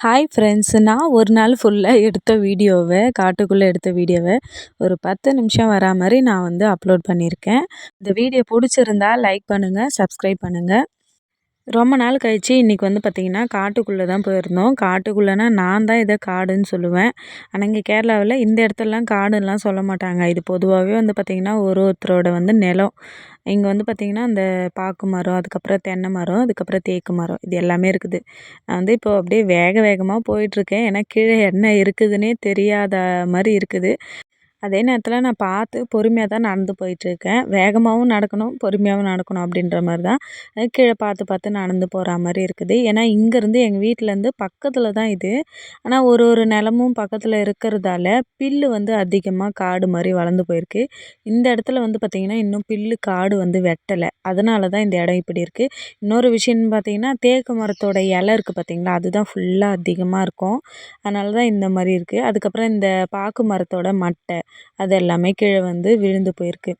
Hi friends நான் ஒரு நாள் ஃபுல்லாக எடுத்த வீடியோவை காட்டுக்குள்ளே எடுத்த வீடியோவை ஒரு பத்து நிமிஷம் வரா மாதிரி நான் வந்து அப்லோட் பண்ணியிருக்கேன். இந்த வீடியோ பிடிச்சிருந்தா லைக் பண்ணுங்கள் சப்ஸ்கிரைப் பண்ணுங்கள் ரொம்ப நாள் கழித்து இன்றைக்கி வந்து பார்த்திங்கன்னா காட்டுக்குள்ளே தான் போயிருந்தோம். காட்டுக்குள்ளேனா நான் தான் இதை காடுன்னு சொல்லுவேன். ஆனால் இங்கே கேரளாவில் இந்த இடத்துலலாம் காடுலாம் சொல்ல மாட்டாங்க. இது பொதுவாகவே வந்து பார்த்திங்கன்னா ஒரு ஒருத்தரோட வந்து நிலம். இங்கே வந்து பார்த்திங்கன்னா அந்த பாக்கு மரம் அதுக்கப்புறம் தென்னை மரம் அதுக்கப்புறம் தேக்கு மரம் இது எல்லாமே இருக்குது. நான் வந்து இப்போ அப்படியே வேக வேகமாக போயிட்டுருக்கேன் ஏன்னா கீழே என்ன இருக்குதுன்னே தெரியாத மாதிரி இருக்குது. அதே நேரத்தில் நான் பார்த்து பொறுமையாக தான் நடந்து போயிட்டுருக்கேன். வேகமாகவும் நடக்கணும் பொறுமையாகவும் நடக்கணும் அப்படின்ற மாதிரி தான். கீழே பார்த்து பார்த்து நடந்து போகிற மாதிரி இருக்குது. ஏன்னா இங்கேருந்து எங்கள் வீட்டிலேருந்து பக்கத்தில் தான் இது. ஆனால் ஒரு ஒரு நிலமும் பக்கத்தில் இருக்கிறதால பில்லு வந்து அதிகமாக காடு மாதிரி வளர்ந்து போயிருக்கு. இந்த இடத்துல வந்து பார்த்திங்கன்னா இன்னும் பில்லு காடு வந்து வெட்டலை. அதனால தான் இந்த இடம் இப்படி இருக்குது இன்னொரு விஷயம்னு பார்த்திங்கன்னா தேக்கு மரத்தோட இலை இருக்குது பார்த்திங்களா அதுதான் ஃபுல்லாக அதிகமாக இருக்கும். அதனால தான் இந்த மாதிரி இருக்குது அதுக்கப்புறம் இந்த பாக்கு மரத்தோட மட்டை அது எல்லாமே கீழே வந்து விழுந்து போயிருக்கு.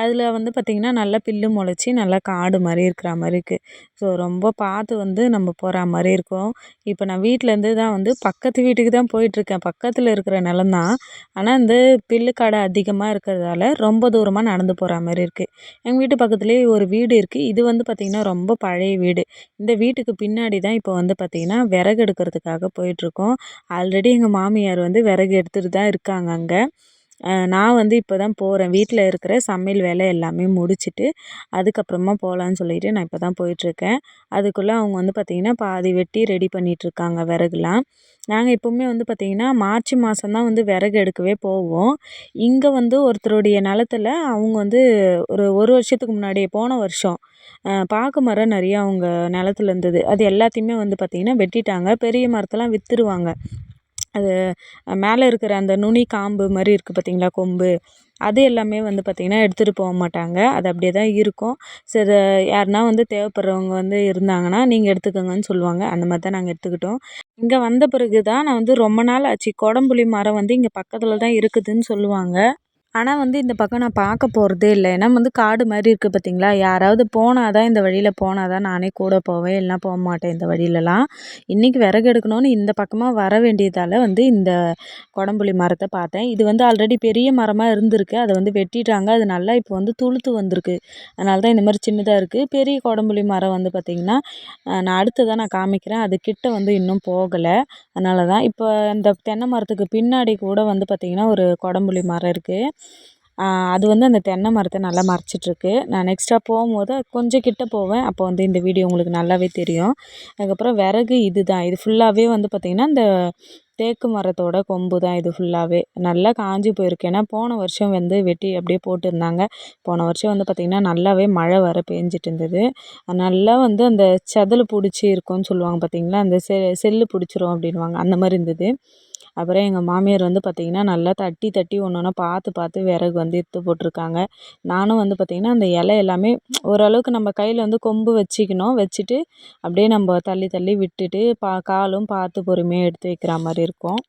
அதில் வந்து பார்த்திங்கன்னா நல்லா புல்லு முளைச்சி நல்லா காடு மாதிரி இருக்கிற மாதிரி இருக்குது ஸோ ரொம்ப பார்த்து வந்து நம்ம போகிற மாதிரி இருக்கும். இப்போ நான் வீட்டிலேருந்து தான் வந்து பக்கத்து வீட்டுக்கு தான் போயிட்டுருக்கேன். பக்கத்தில் இருக்கிற நிலம் தான். ஆனால் இந்த புல்லு காடு அதிகமாக இருக்கிறதால ரொம்ப தூரமாக நடந்து போகிற மாதிரி இருக்குது எங்கள் வீட்டு பக்கத்துலேயே ஒரு வீடு இருக்குது இது வந்து பார்த்திங்கன்னா ரொம்ப பழைய வீடு. இந்த வீட்டுக்கு பின்னாடி தான் இப்போ வந்து பார்த்திங்கன்னா விறகு எடுக்கிறதுக்காக போயிட்டுருக்கோம். ஆல்ரெடி எங்கள் மாமியார் வந்து விறகு எடுத்துகிட்டு தான் இருக்காங்க அங்கே. நான் வந்து இப்போ தான் போகிறேன் வீட்டில் இருக்கிற சமையல் வேலை எல்லாமே முடிச்சுட்டு அதுக்கப்புறமா போகலான்னு சொல்லிட்டு நான் இப்போ தான் போயிட்டுருக்கேன். அதுக்குள்ளே அவங்க வந்து பார்த்திங்கன்னா பாதி வெட்டி ரெடி பண்ணிகிட்ருக்காங்க விறகுலாம். நாங்கள் எப்போவுமே வந்து பார்த்திங்கன்னா மார்ச் மாதம்தான் வந்து விறகு எடுக்கவே போவோம். இங்கே வந்து ஒருத்தருடைய நிலத்துல அவங்க வந்து ஒரு ஒரு வருஷத்துக்கு முன்னாடியே போன வருஷம் பாக்கு மரம் நிறையா அவங்க நிலத்துல இருந்தது. அது எல்லாத்தையுமே வந்து பார்த்திங்கன்னா வெட்டிட்டாங்க. பெரிய மரத்தெல்லாம் விற்றுருவாங்க அது மேலே இருக்கிற அந்த நுனி காம்பு மாதிரி இருக்குது பார்த்தீங்களா கொம்பு? அது எல்லாமே வந்து பார்த்திங்கன்னா எடுத்துகிட்டு போக மாட்டாங்க. அது அப்படியே தான் இருக்கும். சரி யாருனா வந்து தேவைப்படுறவங்க வந்து இருந்தாங்கன்னா நீங்கள் எடுத்துக்கோங்கன்னு சொல்லுவாங்க. அந்த மாதிரி தான் நாங்கள் எடுத்துக்கிட்டோம். இங்கே வந்த பிறகு தான் நான் வந்து ரொம்ப நாள் ஆச்சு. குடம்புளி மரம் வந்து இங்கே பக்கத்தில் தான் இருக்குதுன்னு சொல்லுவாங்க. ஆனால் வந்து இந்த பக்கம் நான் பார்க்க போகிறதே இல்லை. ஏன்னா வந்து காடு மாதிரி இருக்குது பார்த்தீங்களா யாராவது போனால் தான் இந்த வழியில் போனால் தான் நானே கூட போவேன். இல்லைனா போக மாட்டேன் இந்த வழியிலலாம். இன்றைக்கி விறகு எடுக்கணும்னு இந்த பக்கமாக வர வேண்டியதால் வந்து இந்த குடம்புளி மரத்தை பார்த்தேன். இது வந்து ஆல்ரெடி பெரிய மரமாக இருந்திருக்கு. அதை வந்து வெட்டிட்டாங்க. அது நல்லா இப்போ வந்து துளுத்து வந்திருக்கு. அதனால தான் இந்த மாதிரி சின்னதாக இருக்குது பெரிய குடம்புளி மரம் வந்து பார்த்திங்கன்னா நான் அடுத்ததாக நான் காமிக்கிறேன். அது கிட்ட வந்து இன்னும் போகலை. அதனால தான் இப்போ இந்த தென்னை மரத்துக்கு பின்னாடி கூட வந்து பார்த்திங்கன்னா ஒரு குடம்புளி மரம் இருக்குது அது வந்து அந்த தென்னை மரத்தை நல்லா மறைச்சிட்ருக்கு. நான் நெக்ஸ்ட்டாக போகும்போது கொஞ்சம் கிட்ட போவேன். அப்போ வந்து இந்த வீடியோ உங்களுக்கு நல்லாவே தெரியும். அதுக்கப்புறம் விறகு இது தான் இது ஃபுல்லாகவே வந்து பார்த்திங்கன்னா இந்த தேக்கு மரத்தோட கொம்பு தான் இது ஃபுல்லாகவே நல்லா காஞ்சி போயிருக்கு. ஏன்னா போன வருஷம் வந்து வெட்டி அப்படியே போட்டிருந்தாங்க. போன வருஷம் வந்து பார்த்திங்கன்னா நல்லாவே மழை வர பேஞ்சிட்டு இருந்தது நல்லா வந்து அந்த செதல் பிடிச்சி இருக்கும்னு சொல்லுவாங்க பார்த்திங்களா அந்த செ செல்லு பிடிச்சிரும் அப்படின்வாங்க அந்த மாதிரி இருந்தது. அப்புறம் எங்கள் மாமியார் வந்து பார்த்திங்கன்னா நல்லா தட்டி தட்டி ஒன்று ஒன்றா பார்த்து பார்த்து விறகு வந்து எடுத்து போட்டிருக்காங்க. நானும் வந்து பார்த்திங்கன்னா அந்த இலை எல்லாமே ஓரளவுக்கு நம்ம கையில் வந்து கொம்பு வச்சுக்கணும். வச்சுட்டு அப்படியே நம்ம தள்ளி தள்ளி விட்டுட்டு பா காலும் பார்த்து பொறுமையாக எடுத்து வைக்கிற மாதிரி இருக்கும்.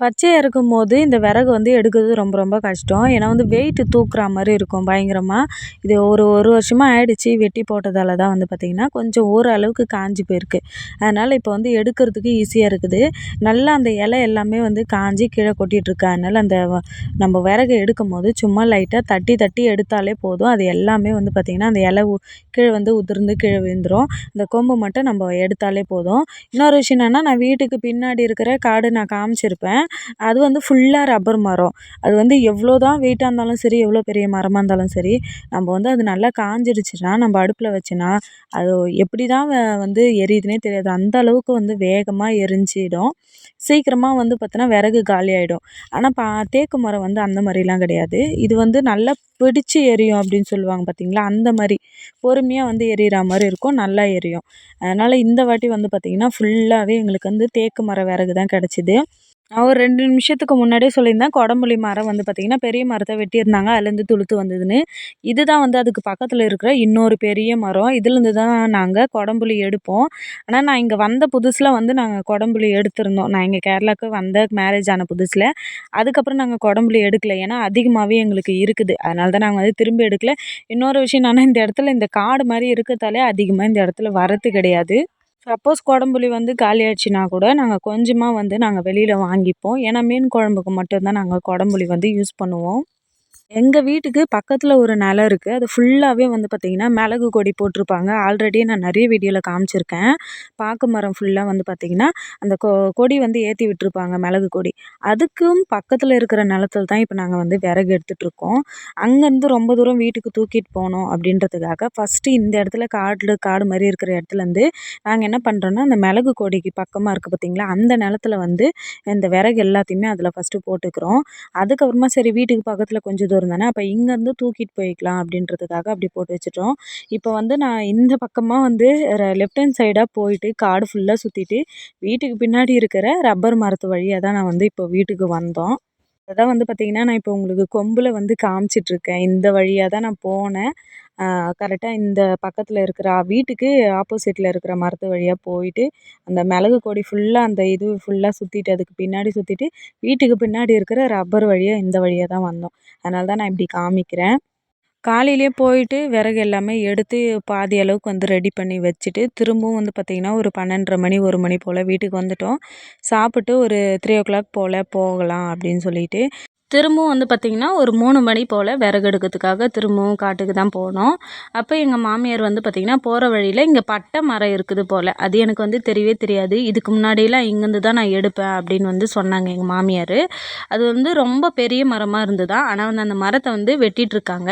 பச்சையாக இருக்கும் போது இந்த விறகு வந்து எடுக்கிறது ரொம்ப ரொம்ப கஷ்டம். ஏன்னா வந்து வெயிட்டு தூக்குற மாதிரி இருக்கும் பயங்கரமாக இது ஒரு ஒரு வருஷமாக ஆயிடுச்சு வெட்டி போட்டதால் தான் வந்து பார்த்திங்கன்னா கொஞ்சம் ஓரளவுக்கு காஞ்சி போயிருக்கு. அதனால் இப்போ வந்து எடுக்கிறதுக்கு ஈஸியாக இருக்குது. நல்லா அந்த இலை எல்லாமே வந்து காஞ்சி கீழே கொட்டிகிட்ருக்கு அதனால் அந்த நம்ம விறகு எடுக்கும் போது சும்மா லைட்டாக தட்டி தட்டி எடுத்தாலே போதும். அது எல்லாமே வந்து பார்த்திங்கன்னா அந்த இலை கீழே வந்து உதிர்ந்து கீழே விழுந்துடும் இந்த கொம்பு மட்டும் நம்ம எடுத்தாலே போதும். இன்னொரு விஷயம் என்னென்னா நான் வீட்டுக்கு பின்னாடி இருக்கிற காடு நான் காமிச்சிருப்பேன். அது வந்து ஃபுல்லாக ரப்பர் மரம். அது வந்து எவ்வளோ தான் வெயிட்டாக இருந்தாலும் சரி எவ்வளோ பெரிய மரமாக இருந்தாலும் சரி நம்ம வந்து அது நல்லா காஞ்சிடுச்சுன்னா நம்ம அடுப்பில் வச்சோன்னா அது எப்படி தான் வந்து எரியுதுனே தெரியாது. அந்த அளவுக்கு வந்து வேகமாக எரிஞ்சிடும். சீக்கிரமாக வந்து பார்த்தோன்னா விறகு காலி ஆகிடும் ஆனால் பா தேக்கு மரம் வந்து அந்த மாதிரிலாம் கிடையாது. இது வந்து நல்லா பிடிச்சி எரியும் அப்படின்னு சொல்லுவாங்க பார்த்தீங்களா அந்த மாதிரி பொறுமையாக வந்து எரியிற மாதிரி இருக்கும். நல்லா எரியும். அதனால் இந்த வாட்டி வந்து பார்த்திங்கன்னா ஃபுல்லாகவே எங்களுக்கு வந்து தேக்கு மரம் விறகு தான் கிடச்சிது. நான் ஒரு ரெண்டு நிமிஷத்துக்கு முன்னாடியே சொல்லியிருந்தேன் குடம்புளி மரம் வந்து பார்த்திங்கன்னா பெரிய மரத்தை வெட்டியிருந்தாங்க அதுலேருந்து துளுத்து வந்ததுன்னு. இதுதான் வந்து அதுக்கு பக்கத்தில் இருக்கிற இன்னொரு பெரிய மரம். இதுலேருந்து தான் நாங்கள் குடம்புளி எடுப்போம். ஆனால் நான் இங்கே வந்த புதுசில் வந்து நாங்கள் குடம்புளி எடுத்திருந்தோம். நான் இங்கே கேரளாவுக்கு வந்த மேரேஜ் ஆன புதுசில். அதுக்கப்புறம் நாங்கள் குடம்புளி எடுக்கல. ஏன்னா அதிகமாகவே எங்களுக்கு இருக்குது. அதனால தான் நாங்கள் வந்து திரும்பி எடுக்கல. இன்னொரு விஷயம் என்னென்னா இந்த இடத்துல இந்த காடு மாதிரி இருக்கிறதாலே அதிகமாக இந்த இடத்துல வரத்து கிடையாது. சப்போஸ் குடம்புளி வந்து காலி ஆயிடுச்சுன்னா கூட நாங்கள் கொஞ்சமாக வந்து நாங்கள் வெளியில் வாங்கிப்போம். ஏன்னா மீன் குழம்புக்கு மட்டும்தான் நாங்கள் குடம்புளி வந்து யூஸ் பண்ணுவோம். எங்கள் வீட்டுக்கு பக்கத்தில் ஒரு நிலம் இருக்குது அது ஃபுல்லாகவே வந்து பார்த்திங்கன்னா மிளகு கொடி போட்டிருப்பாங்க. ஆல்ரெடி நான் நிறைய வீடியோவில் காமிச்சிருக்கேன். பாக்கு மரம் ஃபுல்லாக வந்து பார்த்திங்கன்னா அந்த கொ கொடி வந்து ஏற்றி விட்டுருப்பாங்க மிளகு கொடி. அதுக்கும் பக்கத்தில் இருக்கிற நிலத்துல தான் இப்போ நாங்கள் வந்து விறகு எடுத்துகிட்ருக்கோம் அங்கேருந்து ரொம்ப தூரம் வீட்டுக்கு தூக்கிட்டு போகணும் அப்படின்றதுக்காக ஃபஸ்ட்டு இந்த இடத்துல காடு காடு மாதிரி இருக்கிற இடத்துலேருந்து நாங்கள் என்ன பண்ணுறோன்னா அந்த மிளகு கொடிக்கு பக்கமாக இருக்குது பார்த்திங்களா அந்த நிலத்துல வந்து இந்த விறகு எல்லாத்தையுமே அதில் ஃபஸ்ட்டு போட்டுக்கிறோம். அதுக்கப்புறமா சரி வீட்டுக்கு பக்கத்தில் கொஞ்சம் தூரம் தானே அப்போ இங்கேருந்து தூக்கிட்டு போய்க்கலாம் அப்படின்றதுக்காக அப்படி போட்டு வச்சுட்டோம். இப்போ வந்து நான் இந்த பக்கமாக வந்து லெஃப்ட் ஹேண்ட் சைடாக போயிட்டு காடு ஃபுல்லாக சுற்றிட்டு வீட்டுக்கு பின்னாடி இருக்கிற ரப்பர் மரத்து வழியாக தான் நான் வந்து இப்போ வீட்டுக்கு வந்தோம். அதான் வந்து பார்த்திங்கன்னா நான் இப்போ உங்களுக்கு கொம்பில் வந்து காமிச்சிட்ருக்கேன் இந்த வழியாக தான் நான் போனேன். கரெக்டாக இந்த பக்கத்தில் இருக்கிற வீட்டுக்கு ஆப்போசிட்டில் இருக்கிற மரத்து வழியாக போயிட்டு அந்த மிளகு கொடி ஃபுல்லாக அந்த இது ஃபுல்லாக சுற்றிட்டு அதுக்கு பின்னாடி சுற்றிட்டு வீட்டுக்கு பின்னாடி இருக்கிற ரப்பர் வழியாக இந்த வழியாக தான் வந்தோம். அதனால தான் நான் இப்படி காமிக்கிறேன். காலையிலேயே போயிட்டு விறகு எல்லாமே எடுத்து பாதி அளவுக்கு வந்து ரெடி பண்ணி வச்சுட்டு திரும்பவும் வந்து பார்த்திங்கன்னா ஒரு பன்னெண்டரை மணி ஒரு மணி போல் வீட்டுக்கு வந்துட்டோம். சாப்பிட்டு ஒரு த்ரீ ஓ கிளாக் போல் போகலாம் அப்படின்னு சொல்லிட்டு திரும்பவும் வந்து பார்த்திங்கன்னா ஒரு மூணு மணி போல் விறகு எடுக்கிறதுக்காக திரும்பவும் காட்டுக்கு தான் போனோம். அப்போ எங்கள் மாமியார் வந்து பார்த்திங்கன்னா போகிற வழியில் இங்கே பட்டை மரம் இருக்குது போல். அது எனக்கு வந்து தெரியவே தெரியாது. இதுக்கு முன்னாடியெலாம் இங்கேருந்து தான் நான் எடுப்பேன் அப்படின்னு வந்து சொன்னாங்க எங்கள் மாமியார். அது வந்து ரொம்ப பெரிய மரமாக இருந்ததா? ஆனால் வந்து அந்த மரத்தை வந்து வெட்டிகிட்ருக்காங்க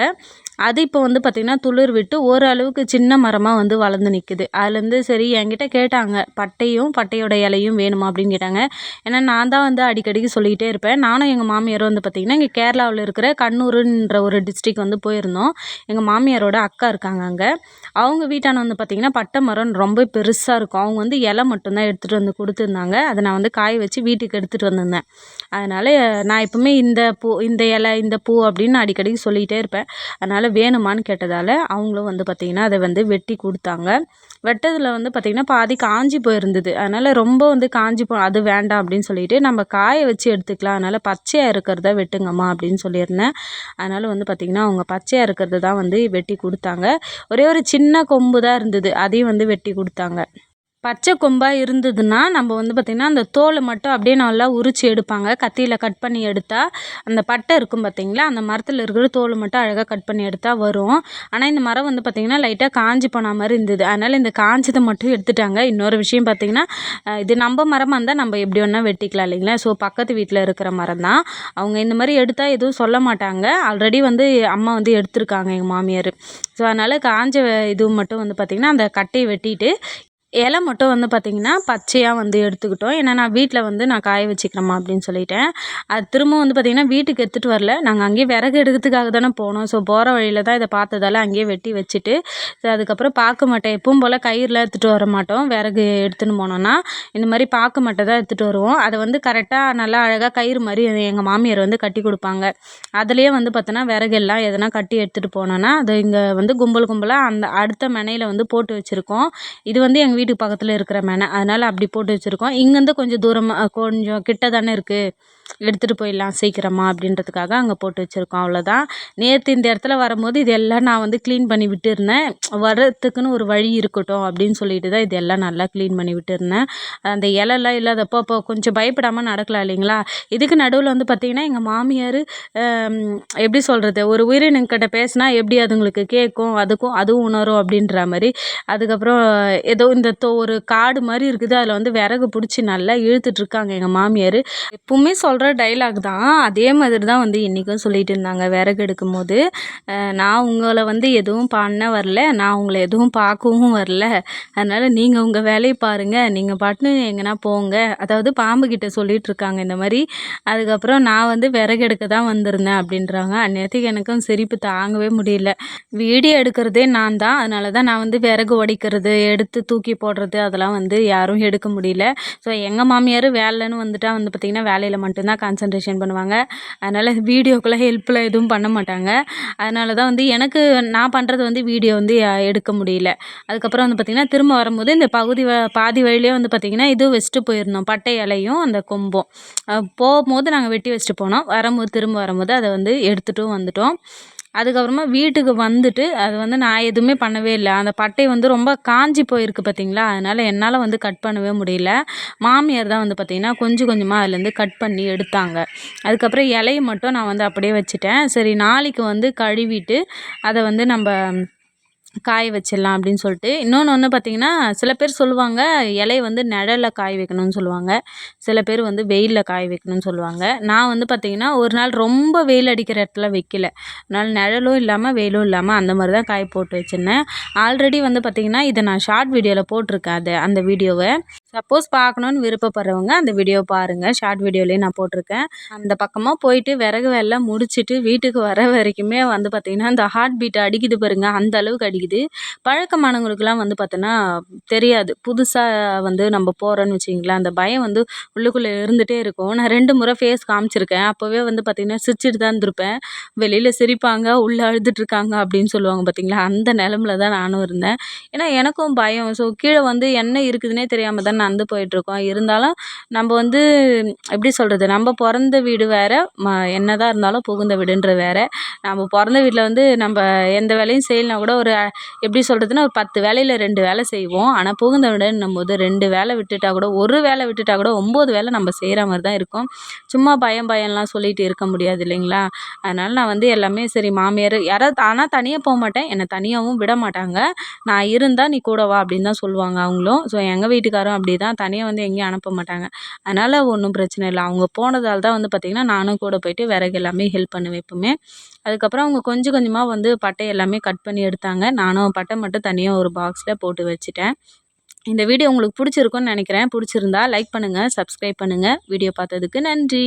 அது இப்போ வந்து பார்த்திங்கன்னா துளிர் விட்டு ஓரளவுக்கு சின்ன மரமாக வந்து வளர்ந்து நிற்குது அதுலேருந்து சரி என்கிட்ட கேட்டாங்க பட்டையும் பட்டையோட இலையும் வேணுமா? அப்படின்னு கேட்டாங்க. ஏன்னா நான் தான் வந்து அடிக்கடிக்கு சொல்லிக்கிட்டே இருப்பேன். நானும் எங்கள் மாமியாரும் வந்து பார்த்திங்கன்னா இங்கே கேரளாவில் இருக்கிற கண்ணூருன்ற ஒரு டிஸ்ட்ரிக் வந்து போயிருந்தோம். எங்கள் மாமியாரோட அக்கா இருக்காங்க அங்கே. அவங்க வீட்டான வந்து பார்த்திங்கன்னா பட்டை மரம் ரொம்ப பெருசாக இருக்கும். அவங்க வந்து இலை மட்டும்தான் எடுத்துகிட்டு வந்து கொடுத்துருந்தாங்க. அதை நான் வந்து காய வச்சு வீட்டுக்கு எடுத்துகிட்டு வந்திருந்தேன். அதனால் நான் எப்பவுமே இந்த பூ இந்த இலை இந்த பூ அப்படின்னு அடிக்கடிக்கு சொல்லிகிட்டே இருப்பேன். அதனால் வேணுமான்னு கேட்டதால் அவங்களும் வந்து பார்த்திங்கன்னா அதை வந்து வெட்டி கொடுத்தாங்க. வெட்டதில் வந்து பார்த்திங்கன்னா பாதி காஞ்சி போயிருந்தது. அதனால் ரொம்ப வந்து காஞ்சி போ அது வேண்டாம் அப்படின்னு சொல்லிட்டு நம்ம காய வச்சு எடுத்துக்கலாம். அதனால் பச்சையாக இருக்கிறத வெட்டுங்கம்மா அப்படின்னு சொல்லியிருந்தேன். அதனால் வந்து பார்த்திங்கன்னா அவங்க பச்சையாக இருக்கிறத தான் வந்து வெட்டி கொடுத்தாங்க. ஒரே ஒரு சின்ன கொம்பு தான் இருந்தது. அதையும் வந்து வெட்டி கொடுத்தாங்க. பச்சை கொம்பாக இருந்ததுன்னா நம்ம வந்து பார்த்திங்கன்னா அந்த தோலை மட்டும் அப்படியே நல்லா உரித்து எடுப்பாங்க. கத்தியில் கட் பண்ணி எடுத்தால் அந்த பட்டை இருக்கும் பார்த்திங்களா அந்த மரத்தில் இருக்கிற தோலை மட்டும் அழகாக கட் பண்ணி எடுத்தால் வரும். ஆனால் இந்த மரம் வந்து பார்த்திங்கன்னா லைட்டாக காஞ்சி போன மாதிரி இருந்தது. அதனால் இந்த காஞ்சதை மட்டும் எடுத்துட்டாங்க. இன்னொரு விஷயம் பார்த்திங்கன்னா இது நம்ம மரமாக இருந்தால் நம்ம எப்படி வேணால் வெட்டிக்கலாம் இல்லைங்களா? ஸோ பக்கத்து வீட்டில் இருக்கிற மரம் தான். அவங்க இந்த மாதிரி எடுத்தால் எதுவும் சொல்ல மாட்டாங்க. ஆல்ரெடி வந்து அம்மா வந்து எடுத்திருக்காங்க எங்கள் மாமியார். ஸோ அதனால் காஞ்ச இது மட்டும் வந்து பார்த்திங்கன்னா அந்த கட்டையை வெட்டிட்டு இலை மட்டும் வந்து பார்த்திங்கன்னா பச்சையாக வந்து எடுத்துக்கிட்டோம். ஏன்னா நான் வீட்டில் வந்து நான் காய வச்சுக்கிறேம்மா அப்படின்னு சொல்லிட்டேன். அது திரும்ப வந்து பார்த்திங்கன்னா வீட்டுக்கு எடுத்துகிட்டு வரல. நாங்கள் அங்கேயே விறகு எடுக்கிறதுக்காக தானே போனோம். ஸோ போகிற வழியில் தான் இதை பார்த்ததால அங்கேயே வெட்டி வச்சுட்டு அதுக்கப்புறம் பார்க்க மாட்டேன் எப்பவும் போல் கயிறில் எடுத்துகிட்டு வர மாட்டோம். விறகு எடுத்துன்னு போனோன்னா இந்த மாதிரி பார்க்க மாட்டை தான் எடுத்துகிட்டு வருவோம். அதை வந்து கரெக்டாக நல்லா அழகாக கயிறு மாதிரி எங்கள் மாமியார் வந்து கட்டி கொடுப்பாங்க. அதுலேயே வந்து பார்த்தோன்னா விறகு எல்லாம் எதனா கட்டி எடுத்துகிட்டு போனோன்னா அது இங்கே வந்து கும்பல் கும்பலாக அந்த அடுத்த மனையில் வந்து போட்டு வச்சுருக்கோம். இது வந்து எங்கள் வீடு பக்கத்தில் இருக்கிற மெனை அதனால் அப்படி போட்டு வச்சுருக்கோம். இங்கேருந்து கொஞ்சம் தூரமாக கொஞ்சம் கிட்ட தானே இருக்குது எடுத்துகிட்டு போயிடலாம் சீக்கிரமா அப்படின்றதுக்காக அங்கே போட்டு வச்சுருக்கோம் அவ்வளோதான் நேற்று இந்த இடத்துல வரும்போது இது எல்லாம் நான் வந்து க்ளீன் பண்ணி விட்டுருந்தேன். வர்றதுக்குன்னு ஒரு வழி இருக்கட்டும் அப்படின்னு சொல்லிட்டு தான் இது எல்லாம் நல்லா க்ளீன் பண்ணி விட்டுருந்தேன். அந்த இலைலாம் இல்லாதப்போ அப்போ கொஞ்சம் பயப்படாமல் நடக்கலாம் இல்லைங்களா? இதுக்கு நடுவில் வந்து பார்த்திங்கன்னா எங்கள் மாமியார் எப்படி சொல்கிறது ஒரு உயிரினங்கிட்ட பேசினா எப்படி அதுங்களுக்கு கேட்கும் அதுக்கும் அதுவும் உணரும் அப்படின்ற மாதிரி. அதுக்கப்புறம் ஏதோ இந்த தோ ஒரு காடு மாதிரி இருக்குது அதில் வந்து விறகு பிடிச்சி நல்லா இழுத்துட்ருக்காங்க எங்கள் மாமியார். எப்பவுமே சொல்கிற டைலாக் தான். அதே மாதிரி தான் வந்து இன்றைக்கும் சொல்லிகிட்டு இருந்தாங்க விறகு எடுக்கும் போது நான் உங்களை வந்து எதுவும் பண்ண வரல. நான் உங்களை எதுவும் பார்க்கவும் வரல. அதனால் நீங்கள் உங்கள் வேலையை பாருங்கள் நீங்கள் பாட்டுன்னு எங்கன்னா போங்க. அதாவது பாம்பு கிட்ட சொல்லிகிட்டு இருக்காங்க இந்த மாதிரி. அதுக்கப்புறம் நான் வந்து விறகு எடுக்க தான் வந்திருந்தேன் அப்படின்றாங்க. அந்நேரத்துக்கு எனக்கும் சிரிப்பு தாங்கவே முடியல. வீடியோ எடுக்கிறதே நான் தான். அதனால தான் நான் வந்து விறகு உடைக்கிறது எடுத்து தூக்கி போடுறது அதெல்லாம் வந்து யாரும் எடுக்க முடியல. ஸோ எங்கள் மாமியார் வேலைன்னு வந்துட்டால் வந்து பார்த்திங்கன்னா வேலையில் மட்டும் மட்டும்தான் கான்சன்ட்ரேஷன் பண்ணுவாங்க. அதனால் வீடியோக்குள்ளே ஹெல்ப்லாம் எதுவும் பண்ண மாட்டாங்க. அதனால தான் வந்து எனக்கு நான் பண்ணுறது வந்து வீடியோ வந்து எடுக்க முடியல. அதுக்கப்புறம் வந்து பார்த்திங்கன்னா திரும்ப வரும்போது இந்த பகுதி பாதி வழியிலே வந்து பார்த்திங்கன்னா இது வச்சுட்டு போயிருந்தோம் பட்டை இலையும் அந்த கொம்பும். போகும்போது நாங்கள் வெட்டி வச்சுட்டு போனோம். வரும்போது திரும்ப வரும்போது அதை வந்து எடுத்துகிட்டும் வந்துட்டோம். அதுக்கப்புறமா வீட்டுக்கு வந்துட்டு அது வந்து நான் எதுவுமே பண்ணவே இல்லை. அந்த பட்டை வந்து ரொம்ப காஞ்சி போயிருக்கு பார்த்தீங்களா அதனால் என்னால் வந்து கட் பண்ணவே முடியல. மாமியார் தான் வந்து பார்த்திங்கன்னா கொஞ்சம் கொஞ்சமாக அதுலேருந்து கட் பண்ணி எடுத்தாங்க. அதுக்கப்புறம் இலையை மட்டும் நான் வந்து அப்படியே வச்சுட்டேன். சரி நாளைக்கு வந்து கழுவிட்டு அதை வந்து நம்ம காய வச்சிடலாம் அப்படின்னு சொல்லிட்டு. இன்னொன்று ஒன்று பார்த்தீங்கன்னா சில பேர் சொல்லுவாங்க இலையை வந்து நிழலில் காய வைக்கணும்னு சொல்லுவாங்க. சில பேர் வந்து வெயிலில் காய வைக்கணும்னு சொல்லுவாங்க. நான் வந்து பார்த்திங்கன்னா ஒரு நாள் ரொம்ப வெயில் அடிக்கிற இடத்துல வைக்கல. அதனால் நிழலும் இல்லாமல் வெயிலும் இல்லாமல் அந்த மாதிரி தான் காய போட்டு வச்சுருந்தேன். ஆல்ரெடி வந்து பார்த்திங்கன்னா இதை நான் ஷார்ட் வீடியோவில் போட்டிருக்கேன் அது அந்த வீடியோவை சப்போஸ் பார்க்கணுன்னு விருப்பப்படுறவங்க அந்த வீடியோ பாருங்கள் ஷார்ட் வீடியோலேயே நான் போட்டிருக்கேன். அந்த பக்கமாக போயிட்டு விறகு வேலை முடிச்சுட்டு வீட்டுக்கு வர வரைக்குமே வந்து பார்த்திங்கன்னா அந்த ஹார்ட் பீட் அடிக்குது பாருங்க. அந்த அளவுக்கு அடிக்குது. பழக்கமானவங்களுக்குலாம் வந்து பார்த்தோன்னா தெரியாது. புதுசாக வந்து நம்ம போகிறோன்னு வச்சிங்களேன் அந்த பயம் வந்து உள்ளுக்குள்ளே இருந்துகிட்டே இருக்கும். நான் ரெண்டு முறை ஃபேஸ் காமிச்சிருக்கேன். அப்போவே வந்து பார்த்திங்கன்னா சிரிச்சிட்டு தான் இருந்திருப்பேன். வெளியில் சிரிப்பாங்க உள்ளே அழுதுட்ருக்காங்க அப்படின்னு சொல்லுவாங்க பார்த்திங்களா அந்த நிலமில் தான் நானும் இருந்தேன். ஏன்னா எனக்கும் பயம். ஸோ கீழே வந்து என்ன இருக்குதுன்னே தெரியாமல் தான் நடந்து போயிட்டுருக்கோம். இருந்தாலும் நம்ம வந்து எப்படி சொல்கிறது நம்ம பிறந்த வீடு வேறு ம என்ன தான் இருந்தாலும் புகுந்த வீடுன்றது வேறு. நம்ம பிறந்த வீட்டில் வந்து நம்ம எந்த வேலையும் செய்யலைனா கூட ஒரு எப்படி சொல்கிறதுன்னா ஒரு பத்து வேலையில் ரெண்டு வேலை செய்வோம். ஆனால் புகுந்த வீடுன்னும் போது ரெண்டு வேலை விட்டுட்டா கூட ஒரு வேலை விட்டுட்டா கூட ஒம்பது வேலை நம்ம செய்கிற மாதிரி தான் இருக்கும். சும்மா பயம் பயம்லாம் சொல்லிட்டு இருக்க முடியாது இல்லைங்களா? அதனால் நான் வந்து எல்லாமே சரி மாமியார் யாராவது ஆனால் தனியாக போக மாட்டேன். என்னை தனியாகவும் விட மாட்டாங்க. நான் இருந்தால் நீ கூட வா அப்படின்னு தான் சொல்லுவாங்க அவங்களும். ஸோ எங்கள் வீட்டுக்காரும் அப்படி தான் தனியாக வந்து எங்கேயும் அனுப்ப மாட்டாங்க. அதனால் ஒன்றும் பிரச்சனை இல்லை. அவங்க போனதால் தான் வந்து பார்த்திங்கன்னா நானும் கூட போயிட்டு விறகு எல்லாமே ஹெல்ப் பண்ணுவேன் எப்போவுமே. அதுக்கப்புறம் அவங்க கொஞ்சம் கொஞ்சமாக வந்து பட்டை எல்லாமே கட் பண்ணி எடுத்தாங்க. நானும் பட்டை மட்டும் தனியாக ஒரு பாக்ஸில் போட்டு வச்சுட்டேன். இந்த வீடியோ உங்களுக்கு பிடிச்சிருக்குன்னு நினைக்கிறேன். பிடிச்சிருந்தா லைக் பண்ணுங்கள் சப்ஸ்கிரைப் பண்ணுங்கள் வீடியோ பார்த்ததுக்கு நன்றி.